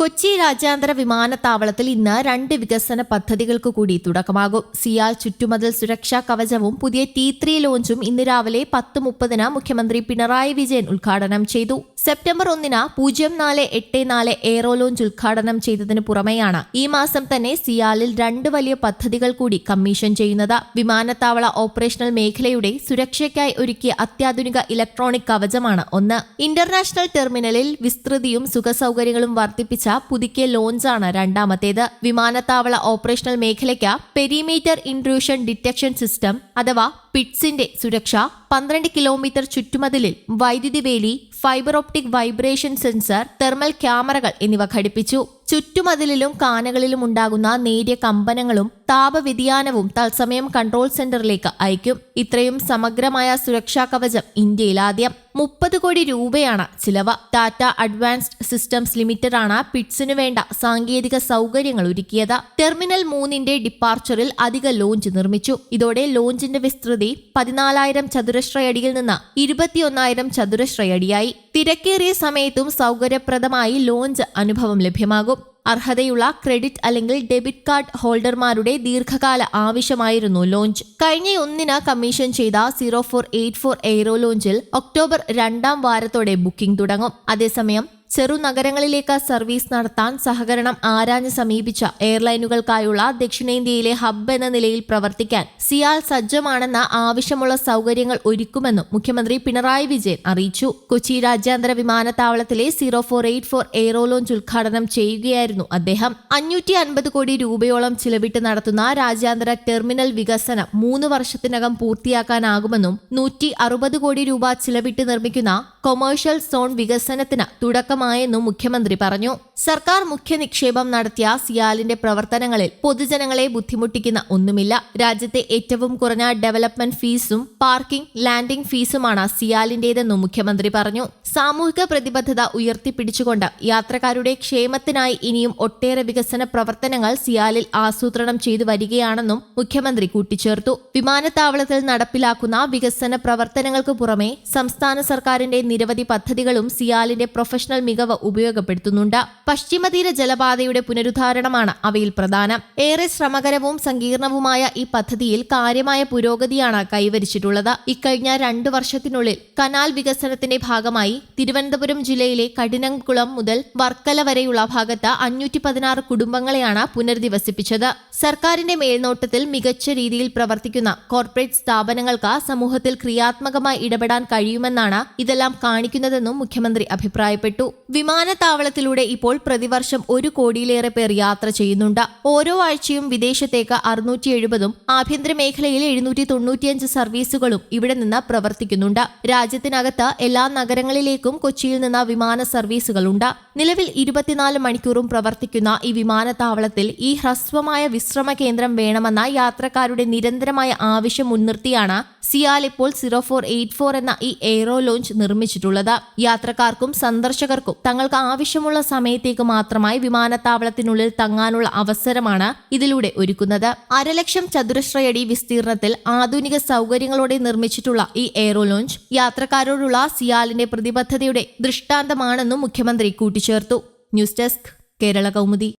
കൊച്ചി രാജ്യാന്തര വിമാനത്താവളത്തിൽ ഇന്ന് രണ്ട് വികസന പദ്ധതികൾക്ക് കൂടി തുടക്കമാകും. സിയാൽ ചുറ്റുമതിൽ സുരക്ഷാ കവചവും പുതിയ ടി ത്രീ ലോഞ്ചും ഇന്ന് രാവിലെ പത്ത് മുപ്പതിന് മുഖ്യമന്ത്രി പിണറായി വിജയൻ ഉദ്ഘാടനം ചെയ്തു. സെപ്റ്റംബർ ഒന്നിന് പൂജ്യം നാല് എട്ട് നാല് എയ്റോ ലോഞ്ച് ഉദ്ഘാടനം ചെയ്തതിനു പുറമെയാണ് ഈ മാസം തന്നെ സിയാലിൽ രണ്ട് വലിയ പദ്ധതികൾ കൂടി കമ്മീഷൻ ചെയ്യുന്നത്. വിമാനത്താവള ഓപ്പറേഷണൽ മേഖലയുടെ സുരക്ഷയ്ക്കായി ഒരുക്കിയ അത്യാധുനിക ഇലക്ട്രോണിക് കവചമാണ് ഒന്ന്. ഇന്റർനാഷണൽ ടെർമിനലിൽ വിസ്തൃതിയും സുഖസൗകര്യങ്ങളും വർദ്ധിപ്പിച്ച പുതുക്കിയ ലോഞ്ചാണ് രണ്ടാമത്തേത്. വിമാനത്താവള ഓപ്പറേഷണൽ മേഖലയ്ക്ക് പെരിമീറ്റർ ഇൻട്രൂഷൻ ഡിറ്റക്ഷൻ സിസ്റ്റം അഥവാ പിറ്റ്സിന്റെ സുരക്ഷ പന്ത്രണ്ട് കിലോമീറ്റർ ചുറ്റുമതിലിൽ വൈദ്യുതി വേലി fibre optic vibration sensor thermal ക്യാമറകൾ എന്നിവ ഘടിപ്പിച്ചു. ചുറ്റുമതിലിലും കാനകളിലും ഉണ്ടാകുന്ന നേരിയ കമ്പനങ്ങളും താപവ്യതിയാനവും തത്സമയം കൺട്രോൾ സെന്ററിലേക്ക് അയക്കും. ഇത്രയും സമഗ്രമായ സുരക്ഷാ കവചം ഇന്ത്യയിൽ ആദ്യം മുപ്പത് കോടി രൂപയാണ് ചിലവ്. ടാറ്റ അഡ്വാൻസ്ഡ് സിസ്റ്റംസ് ലിമിറ്റഡ് ആണ് പിറ്റ്സിനു വേണ്ട സാങ്കേതിക സൗകര്യങ്ങൾ ഒരുക്കിയത്. ടെർമിനൽ മൂന്നിന്റെ ഡിപ്പാർച്ചറിൽ അധിക ലോഞ്ച് നിർമ്മിച്ചു. ഇതോടെ ലോഞ്ചിന്റെ വിസ്തൃതി പതിനാലായിരം ചതുരശ്രയടിയിൽ നിന്ന് ഇരുപത്തിയൊന്നായിരം ചതുരശ്രയടിയായി. തിരക്കേറിയ സമയത്തും സൗകര്യപ്രദമായി ലോഞ്ച് അനുഭവം ലഭ്യമാകും. അർഹതയുള്ള ക്രെഡിറ്റ് അല്ലെങ്കിൽ ഡെബിറ്റ് കാർഡ് ഹോൾഡർമാരുടെ ദീർഘകാല ആവശ്യമായിരുന്നു ലോഞ്ച്. കഴിഞ്ഞ ഒന്നിന് കമ്മീഷൻ ചെയ്ത zero four eight four aero ലോഞ്ചിൽ October രണ്ടാം വാരത്തോടെ ബുക്കിംഗ് തുടങ്ങും. അതേസമയം ചെറുനഗരങ്ങളിലേക്ക് സർവീസ് നടത്താൻ സഹകരണം ആരാഞ്ഞ് സമീപിച്ച എയർലൈനുകൾക്കായുള്ള ദക്ഷിണേന്ത്യയിലെ ഹബ്ബ് എന്ന നിലയിൽ പ്രവർത്തിക്കാൻ സിയാൽ സജ്ജമാണെന്ന ആവശ്യമുള്ള സൗകര്യങ്ങൾ ഒരുക്കുമെന്നും മുഖ്യമന്ത്രി പിണറായി വിജയൻ അറിയിച്ചു. കൊച്ചി രാജ്യാന്തര വിമാനത്താവളത്തിലെ zero four eight four aero lounge ഉദ്ഘാടനം ചെയ്യുകയായിരുന്നു അദ്ദേഹം. അഞ്ഞൂറ്റി അൻപത് കോടി രൂപയോളം ചിലവിട്ട് നടത്തുന്ന രാജ്യാന്തര ടെർമിനൽ വികസനം മൂന്ന് വർഷത്തിനകം പൂർത്തിയാക്കാനാകുമെന്നും നൂറ്റി അറുപത് കോടി രൂപ ചിലവിട്ട് നിർമ്മിക്കുന്ന കൊമേഴ്ഷ്യൽ സോൺ വികസനത്തിന് തുടക്കമായെന്നും മുഖ്യമന്ത്രി പറഞ്ഞു. സർക്കാർ മുഖ്യ നിക്ഷേപം നടത്തിയ സിയാലിന്റെ പ്രവർത്തനങ്ങളിൽ പൊതുജനങ്ങളെ ബുദ്ധിമുട്ടിക്കുന്ന ഒന്നുമില്ല. രാജ്യത്തെ ഏറ്റവും കുറഞ്ഞ ഡെവലപ്മെന്റ് ഫീസും പാർക്കിംഗ് ലാൻഡിംഗ് ഫീസുമാണ് സിയാലിന്റേതെന്നും മുഖ്യമന്ത്രി പറഞ്ഞു. സാമൂഹിക പ്രതിബദ്ധത ഉയർത്തിപ്പിടിച്ചുകൊണ്ട് യാത്രക്കാരുടെ ക്ഷേമത്തിനായി ഇനിയും ഒട്ടേറെ വികസന പ്രവർത്തനങ്ങൾ സിയാലിൽ ആസൂത്രണം ചെയ്തു വരികയാണെന്നും മുഖ്യമന്ത്രി കൂട്ടിച്ചേർത്തു. വിമാനത്താവളത്തിൽ നടപ്പിലാക്കുന്ന വികസന പ്രവർത്തനങ്ങൾക്ക് പുറമെ സംസ്ഥാന സർക്കാരിന്റെ നിരവധി പദ്ധതികളും സിയാലിന്റെ പ്രൊഫഷണൽ മികവ് ഉപയോഗപ്പെടുത്തുന്നുണ്ട്. പശ്ചിമതീര ജലപാതയുടെ പുനരുദ്ധാരണമാണ് അവയിൽ പ്രധാനം. ഏറെ ശ്രമകരവും സങ്കീർണവുമായ ഈ പദ്ധതിയിൽ കാര്യമായ പുരോഗതിയാണ് കൈവരിച്ചിട്ടുള്ളത്. ഇക്കഴിഞ്ഞ രണ്ടു വർഷത്തിനുള്ളിൽ കനാൽ വികസനത്തിന്റെ ഭാഗമായി തിരുവനന്തപുരം ജില്ലയിലെ കഠിനംകുളം മുതൽ വർക്കല വരെയുള്ള ഭാഗത്ത് അഞ്ഞൂറ്റി പതിനാറ് കുടുംബങ്ങളെയാണ് പുനരധിവസിപ്പിച്ചത്. സർക്കാരിന്റെ മേൽനോട്ടത്തിൽ മികച്ച രീതിയിൽ പ്രവർത്തിക്കുന്ന കോർപ്പറേറ്റ് സ്ഥാപനങ്ങൾക്ക് സമൂഹത്തിൽ ക്രിയാത്മകമായി ഇടപെടാൻ കഴിയുമെന്നാണ് ഇതെല്ലാം കാണിക്കുന്നതെന്നും മുഖ്യമന്ത്രി അഭിപ്രായപ്പെട്ടു. വിമാനത്താവളത്തിലൂടെ ഇപ്പോൾ പ്രതിവർഷം ഒരു കോടിയിലേറെ പേർ യാത്ര ചെയ്യുന്നുണ്ട്. ഓരോ ആഴ്ചയും വിദേശത്തേക്ക് അറുന്നൂറ്റി എഴുപതും ആഭ്യന്തര മേഖലയിൽ എഴുന്നൂറ്റി തൊണ്ണൂറ്റിയഞ്ച് സർവീസുകളും ഇവിടെ നിന്ന് പ്രവർത്തിക്കുന്നുണ്ട്. രാജ്യത്തിനകത്ത് എല്ലാ നഗരങ്ങളിലേക്കും കൊച്ചിയിൽ നിന്ന് വിമാന സർവീസുകളുണ്ട്. നിലവിൽ ഇരുപത്തിനാല് മണിക്കൂറും പ്രവർത്തിക്കുന്ന ഈ വിമാനത്താവളത്തിൽ ഈ ഹ്രസ്വമായ വിശ്രമ കേന്ദ്രം വേണമെന്ന യാത്രക്കാരുടെ നിരന്തരമായ ആവശ്യം മുൻനിർത്തിയാണ് സിയാൽ ഇപ്പോൾ സീറോ ഫോർ എയ്റ്റ് ഫോർ എന്ന ഈ എയ്റോ ലോഞ്ച് നിർമ്മിച്ചിട്ടുള്ളത് യാത്രക്കാർക്കും സന്ദർശകർക്കും തങ്ങൾക്ക് ആവശ്യമുള്ള സമയത്തേക്ക് മാത്രമായി വിമാനത്താവളത്തിനുള്ളിൽ തങ്ങാനുള്ള അവസരമാണ് ഇതിലൂടെ ഒരുക്കുന്നത്. അരലക്ഷം ചതുരശ്രയടി വിസ്തീർണത്തിൽ ആധുനിക സൗകര്യങ്ങളോടെ നിർമ്മിച്ചിട്ടുള്ള ഈ എയ്റോ ലോഞ്ച് യാത്രക്കാരോടുള്ള സിയാലിന്റെ പ്രതിബദ്ധതയുടെ ദൃഷ്ടാന്തമാണെന്നും മുഖ്യമന്ത്രി കൂട്ടിച്ചേർത്തു. News desk Kerala Kaumudi.